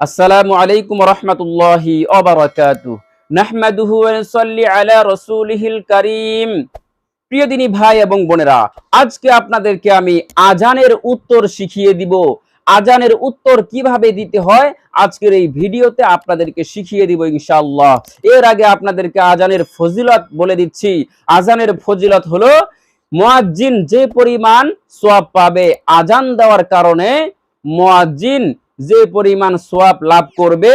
আসসালামু আলাইকুম রহমতুল্লাহি অবরাকাতু নাহমাদুহু ওয়া নুসাল্লি আলা রাসূলিহিল কারীম। প্রিয় দিনী ভাই এবং বোনেরা, আজকে আপনাদেরকে আমি আজানের উত্তর শিখিয়ে দিব। আজানের উত্তর কীভাবে দিতে হয়, আজকের এই ভিডিওতে আপনাদেরকে শিখিয়ে দিব ইনশাআল্লাহ। এর আগে আপনাদেরকে আজানের ফজিলত বলে দিচ্ছি। আজানের ফজিলত হলো, মুয়াজ্জিন যে পরিমাণ সোয়াব পাবে আজান দেওয়ার কারণে মুয়াজ্জিন যে পরিমাণ সোয়াব লাভ করবে,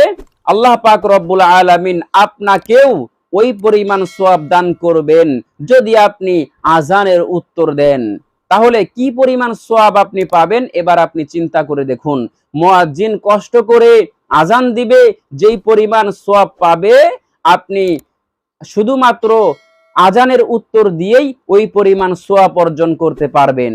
আল্লাহ পাক রব্বুল আলামিন আপনাকেও ওই পরিমাণ সোয়াব দান করবেন যদি আপনি আজানের উত্তর দেন। তাহলে কি পরিমাণ সোয়াব আপনি পাবেন? এবার আপনি চিন্তা করে দেখুন। মুয়াজ্জিন কষ্ট করে আজান দিবে, যেই পরিমাণ সোয়াব পাবে, আপনি শুধুমাত্র আজানের উত্তর দিয়েই ওই পরিমাণ সোয়াব অর্জন করতে পারবেন।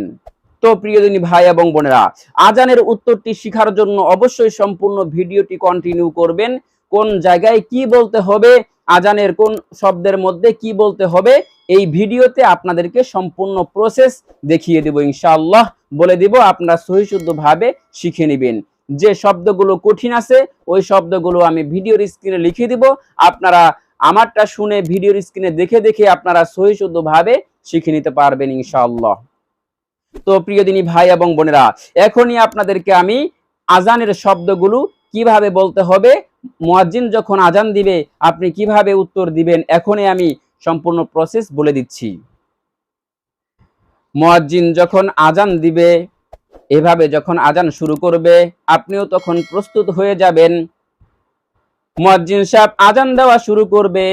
তো প্রিয়দিনী ভাই এবং বোনেরা, আজানের উত্তরটি শিখার জন্য অবশ্যই সম্পূর্ণ ভিডিওটি কন্টিনিউ করবেন। কোন জায়গায় কি বলতে হবে, আজানের কোন শব্দের মধ্যে কি বলতে হবে, এই ভিডিওতে আপনাদেরকে সম্পূর্ণ প্রসেস দেখিয়ে দেব ইনশাআল্লাহ। বলে দিব, আপনারা সহিশুদ্ধ ভাবে শিখে নেবেন। যে শব্দগুলো কঠিন আছে, ওই শব্দগুলো আমি ভিডিওর স্ক্রিনে লিখে দিব। আপনারা আমারটা শুনে ভিডিওর স্ক্রিনে দেখে দেখে আপনারা সহিশুদ্ধ ভাবে শিখে নিতে পারবেন ইনশাআল্লাহ। তো প্রিয় দিনী ভাই এবং বোনেরা, এখনই আপনাদেরকে আমি আজানের শব্দগুলো কীভাবে বলতে হবে, মুয়াজ্জিন যখন আজান দিবে, আপনি কীভাবে উত্তর দিবেন, এখনই আমি সম্পূর্ণ প্রসেস বলে দিচ্ছি। মুয়াজ্জিন যখন আজান দিবে, এভাবে যখন আজান শুরু করবে, আপনিও তখন প্রস্তুত হয়ে যাবেন। মুয়াজ্জিন সাহেব আজান দেওয়া শুরু করবে,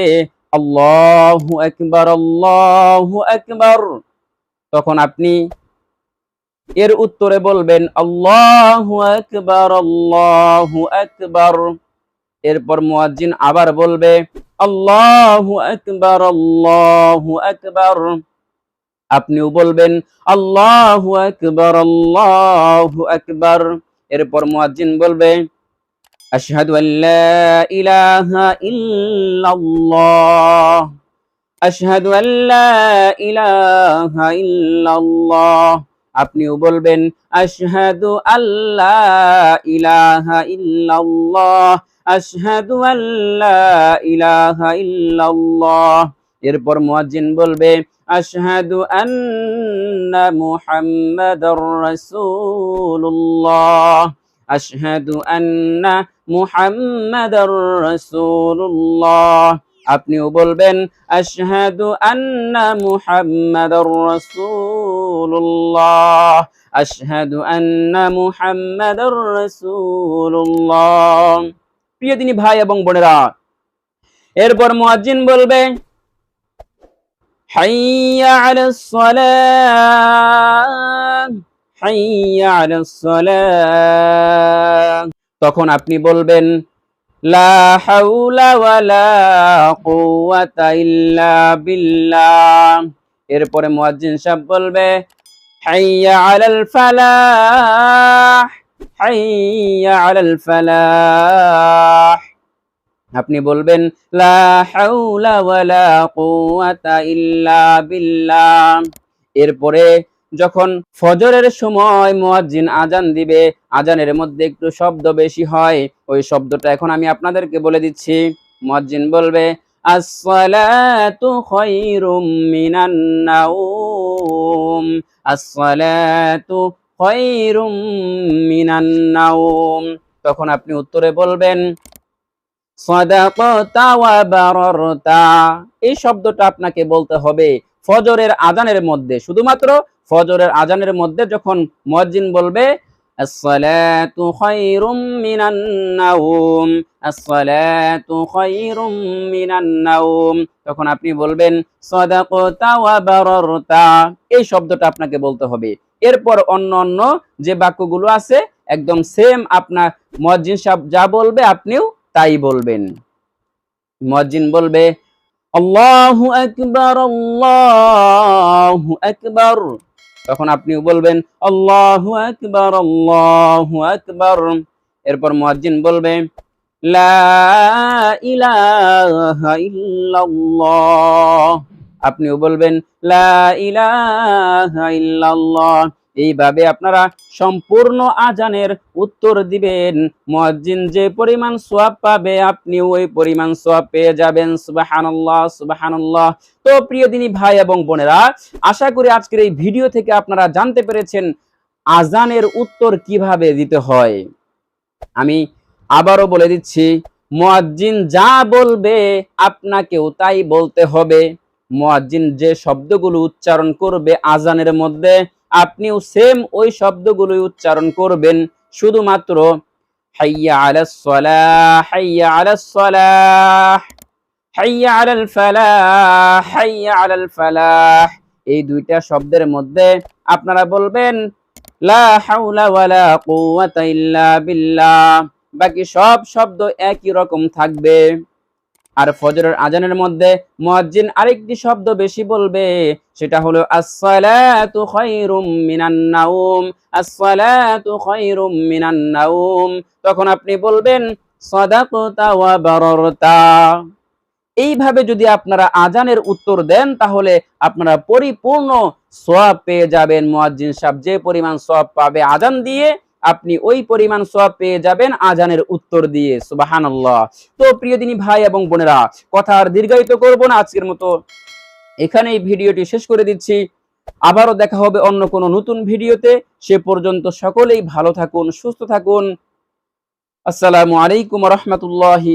আল্লাহু আকবার আল্লাহু আকবার। তখন আপনি এর উত্তরে বলবেন, আল্লাহু আকবার আল্লাহু আকবার। এরপর মুয়াজ্জিন আবার বলবে, আল্লাহু আকবার আল্লাহু আকবার। আপনিও বলবেন, আল্লাহু আকবার আল্লাহু আকবার। এরপর মুয়াজ্জিন বলবে, আশহাদু আল্লা ইলাহা ইল্লাল্লাহ। আশহাদু আল্লা ইলাহা ইল্লাল্লাহ। আপনিও বলবেন, আশহাদু আল্লাহ ইলাহা ইল্লাল্লাহ, আশহাদু আল্লাহ ইলাহা ইল্লাল্লাহ। এরপর মুয়াজ্জিন বলবে, আশহাদু আন্না মুহাম্মাদার রাসূলুল্লাহ। আশহাদু আন্না মুহাম্মাদার রাসূলুল্লাহ। আপনিও বলবেন, আশহাদু আন্না মুহাম্মাদার রাসূলুল্লাহ। আশহাদু আন্না মুহাম্মাদার রাসূলুল্লাহ। প্রিয় দিনী ভাই এবং বোনেরা, এরপর মুয়াজ্জিন বলবে, হাইয়া আলাস সালাহ হাইয়া আলাস সালাহ তখন আপনি বলবেন, লা হাওলা ওয়ালা কুওয়াতা ইল্লা বিল্লাহ। এরপরে মুয়াজ্জিন সাহেব বলবে, হাইয়া আলাল ফালাহ, হাইয়া আলাল ফালাহ। আপনি বলবেন, লা হাওলা ওয়ালা কুওয়াতা ইল্লা বিল্লাহ। এরপরে যখন ফজরের সময় মুয়াজ্জিন আজান দিবে আজানের মধ্যে একটু শব্দ বেশি হয়, ওই শব্দটা এখন আমি আপনাদেরকে বলে দিচ্ছি। মুয়াজ্জিন বলবে আসসালাতু খায়রুম মিনান নাওম আসসালাতু খায়রুম মিনান নাওম তখন আপনি উত্তরে বলবেন, সাদাকাতা ওয়া বারারতা। এই শব্দটা আপনাকে বলতে হবে ফজরের আজানের মধ্যে। শুধুমাত্র ফজরের আজানের মধ্যে যখন মুয়াজ্জিন বলবে আসসালাতু খায়রুম মিনান নাওম আসসালাতু খায়রুম মিনান নাওম তখন আপনি বলবেন, সাদাকাতা ওয়া এই শব্দটা আপনাকে বলতে হবে। এরপর অন্য অন্য যে বাক্যগুলো আছে, একদম সেম আপনার মুয়াজ্জিন সাহেব যা বলবে আপনিও তাই বলবেন। মুয়াজ্জিন বলবে, আল্লাহু আকবার আল্লাহু আকবার। তখন আপনিও বলবেন, আল্লাহু আকবার আল্লাহু আকবার। এরপর মুয়াজ্জিন বলবে, লা ইলাহা ইল্লাল্লাহ। আপনিও বলবেন, লা ইলাহা ইল্লাল্লাহ। এইভাবে আপনারা সম্পূর্ণ আজানের উত্তর দিবেন। মুয়াজ্জিন যে পরিমাণ সোয়াব পাবে, আপনি ওই পরিমাণ সোয়াব পেয়ে যাবেন। সুবাহানাল্লাহ সুবাহানাল্লাহ। তো প্রিয় দিনী ভাই এবং বোনেরা, আশা করি আজকের এই ভিডিও থেকে আপনারা জানতে পেরেছেন আজানের উত্তর কীভাবে দিতে হয়। আমি আবারও বলে দিচ্ছি, মুয়াজ্জিন যা বলবে আপনাকেও তাই বলতে হবে। মুয়াজ্জিন যে শব্দগুলো উচ্চারণ করবে আজানের মধ্যে আপনিও সেম ওই শব্দগুলোই উচ্চারণ করবেন। শুধুমাত্র, হাইয়া হাইয়া হাইয়া হাইয়া এই দুইটা শব্দের মধ্যে আপনারা বলবেন, লা বাকি সব শব্দ একই রকম থাকবে। আর ফজরের আজানের মধ্যে মুয়াজ্জিন আরেকটি শব্দ বেশি বলবে, সেটা হলো, আসসালাতু খায়রুম মিনান নাউম আসসালাতু খায়রুম মিনান নাউম তখন আপনি বলবেন, সাদাকতা ওয়া বারারতা। এইভাবে যদি আপনারা আজানের উত্তর দেন, তাহলে আপনারা পরিপূর্ণ সোয়াব পেয়ে যাবেন মুয়াজ্জিন সাহেব। যে পরিমাণ সোয়াব পাবে আজান দিয়ে আপনি ওই পরিমাণ সোয়াব পেয়ে যাবেন আজানের উত্তর দিয়ে, সুবাহানাল্লাহ। তো প্রিয় দিনী ভাই এবং বোনেরা, কথা আর দীর্ঘায়িত করব না আজকের মতো। এখানে এই ভিডিওটি শেষ করে দিচ্ছি। আবারও দেখা হবে অন্য কোনো নতুন ভিডিওতে। সে পর্যন্ত সকলেই ভালো থাকুন, সুস্থ থাকুন। আসসালামু আলাইকুম রহমতুল্লাহি